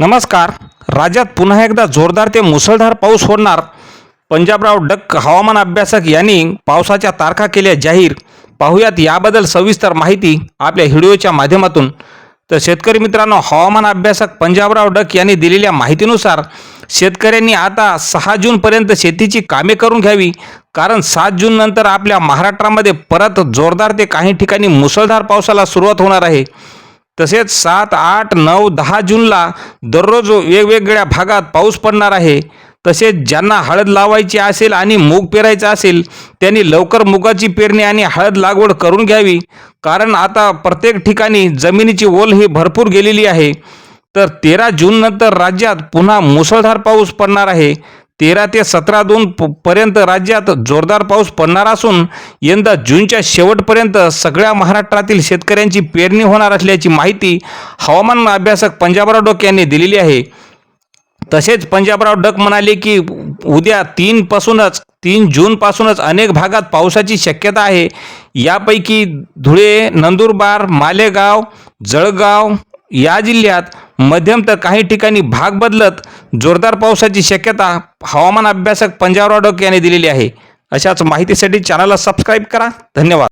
नमस्कार. राज्यात पुन्हा एकदा जोरदार ते मुसळधार पाऊस होणार. पंजाबराव डक हवामान अभ्यासक यांनी पावसाच्या तारखा केल्या जाहीर. पाहुयात याबद्दल सविस्तर माहिती आपल्या व्हिडिओच्या माध्यमातून. तर शेतकरी मित्रांनो हवामान अभ्यासक पंजाबराव डक यांनी दिलेल्या माहितीनुसार शेतकऱ्यांनी आता सहा जूनपर्यंत शेतीची कामे करून घ्यावी. कारण सात जून नंतर आपल्या महाराष्ट्रामध्ये परत जोरदार ते काही ठिकाणी मुसळधार पावसाला सुरुवात होणार आहे. तसेच सात आठ नऊ दहा जूनला दररोज वेगवेगळ्या भागात पाऊस पडणार आहे. तसेच ज्यांना हळद लावायची असेल आणि मूग पेरायचा असेल त्यांनी लवकर मुगाची पेरणी आणि हळद लागवड करून घ्यावी. कारण आता प्रत्येक ठिकाणी जमिनीची ओल ही भरपूर गेलेली आहे. तर तेरा जूननंतर राज्यात पुन्हा मुसळधार पाऊस पडणार आहे. तेरा ते सतरा दोन प- पर्यंत राज्यात जोरदार पाऊस पडणार असून यंदा जूनच्या शेवटपर्यंत सगळ्या महाराष्ट्रातील शेतकऱ्यांची पेरणी होणार असल्याची माहिती हवामान अभ्यासक पंजाबराव डोक यांनी दिलेली आहे. तसेच पंजाबराव डक म्हणाले की उद्या तीनपासूनच तीन जूनपासूनच अनेक भागात पावसाची शक्यता आहे. यापैकी धुळे नंदुरबार मालेगाव जळगाव या जिल्ह्यात मध्यम तर काही ठिकाणी भाग बदलत जोरदार पावसाची शक्यता हवामान अभ्यासक पंजाबराव डक यांनी दिलेली आहे. अशाच माहितीसाठी चॅनलला सबस्क्राईब करा. धन्यवाद.